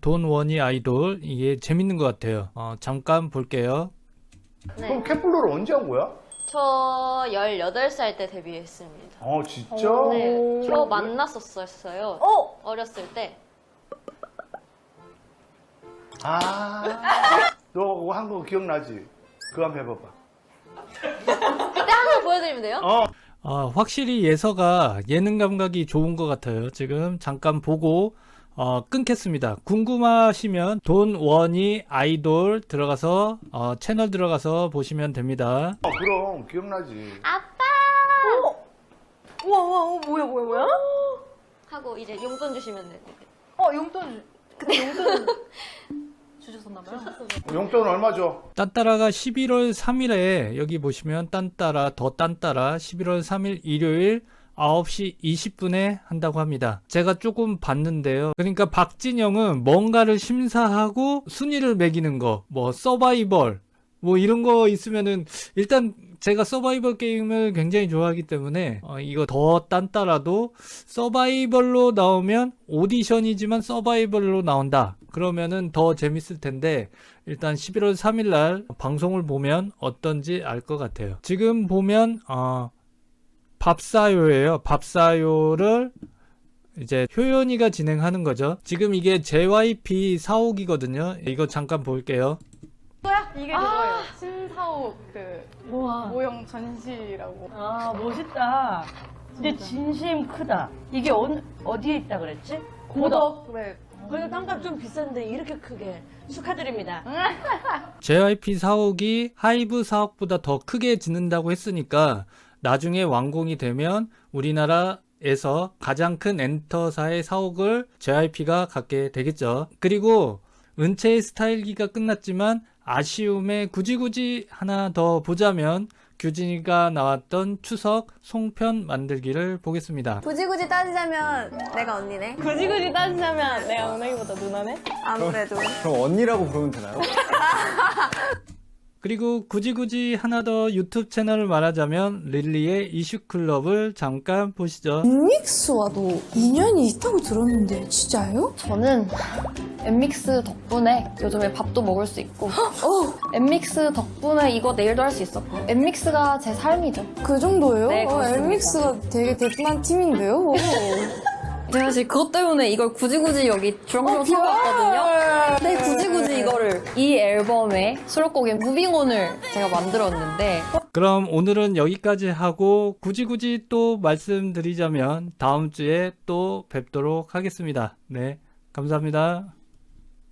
돈 원이 아이돌 이게 재밌는 것 같아요. 어, 잠깐 볼게요. 네. 그럼 캐플러를 언제 한 거야? 저 18살 때 데뷔했습니다. 어 진짜? 네. 저 만났었어요. 어? 어렸을 때. 아. 너 그거 한 거 기억나지? 그거 한번 해봐봐. 이때 하나 보여드리면 돼요? 어. 어, 확실히 예서가 예능 감각이 좋은 것 같아요. 지금 잠깐 보고 어, 끊겠습니다. 궁금하시면 돈 원이 아이돌 들어가서 어, 채널 들어가서 보시면 됩니다. 어, 그럼 기억나지. 아빠! 우와 우와 우와 뭐야 뭐야 뭐야? 하고 이제 용돈 주시면 돼요. 어 용돈 주- 근데 용돈 주셨었나봐요. 용돈 얼마 줘? 딴따라가 11월 3일에 여기 보시면 딴따라 더 딴따라 11월 3일 일요일 9시 20분에 한다고 합니다. 제가 조금 봤는데요. 그러니까 박진영은 뭔가를 심사하고 순위를 매기는 거, 뭐 서바이벌, 뭐 이런 거 있으면은 일단 제가 서바이벌 게임을 굉장히 좋아하기 때문에 어, 이거 더 딴따라도 서바이벌로 나오면 오디션이지만 서바이벌로 나온다. 그러면은 더 재밌을 텐데 일단 11월 3일 날 방송을 보면 어떤지 알 것 같아요. 지금 보면 어, 밥사요예요. 밥사요를 이제 효연이가 진행하는 거죠. 지금 이게 JYP 사옥이거든요. 이거 잠깐 볼게요. 이게 그거예요. 신사옥 그 우와. 모형 전시라고. 아, 멋있다. 근데 진심 크다. 이게 어, 어디에 있다 그랬지? 고덕. 네. 그래도 땅값 좀 비싼데 이렇게 크게 축하드립니다. JYP 사옥이 하이브 사옥보다 더 크게 짓는다고 했으니까 나중에 완공이 되면 우리나라에서 가장 큰 엔터사의 사옥을 JYP가 갖게 되겠죠. 그리고 은채의 스타일기가 끝났지만 아쉬움에 굳이 굳이 하나 더 보자면 규진이가 나왔던 추석 송편 만들기를 보겠습니다. 굳이 굳이 따지자면 내가 언니네. 굳이 굳이 따지자면 내가 엉덩이보다 누나네. 아무래도. 그럼 언니라고 부르면 되나요? 그리고 굳이 굳이 하나 더 유튜브 채널을 말하자면 릴리의 이슈클럽을 잠깐 보시죠. 엠믹스와도 인연이 있다고 들었는데 진짜요? 저는 엠믹스 덕분에 요즘에 밥도 먹을 수 있고 엠믹스 덕분에 이거 내일도 할 수 있었고 엠믹스가 제 삶이죠. 그 정도예요? 네, 어, 그렇습니다. 엠믹스가 되게 대단한 팀인데요? 제가 사실 그것 때문에 이걸 굳이 굳이 여기 주렁주렁 사고 왔거든요. 네, 굳이 굳이 이거를 이 앨범의 수록곡인 무빙온을 제가 만들었는데 그럼 오늘은 여기까지 하고 굳이 굳이 또 말씀드리자면 다음 주에 또 뵙도록 하겠습니다. 네, 감사합니다.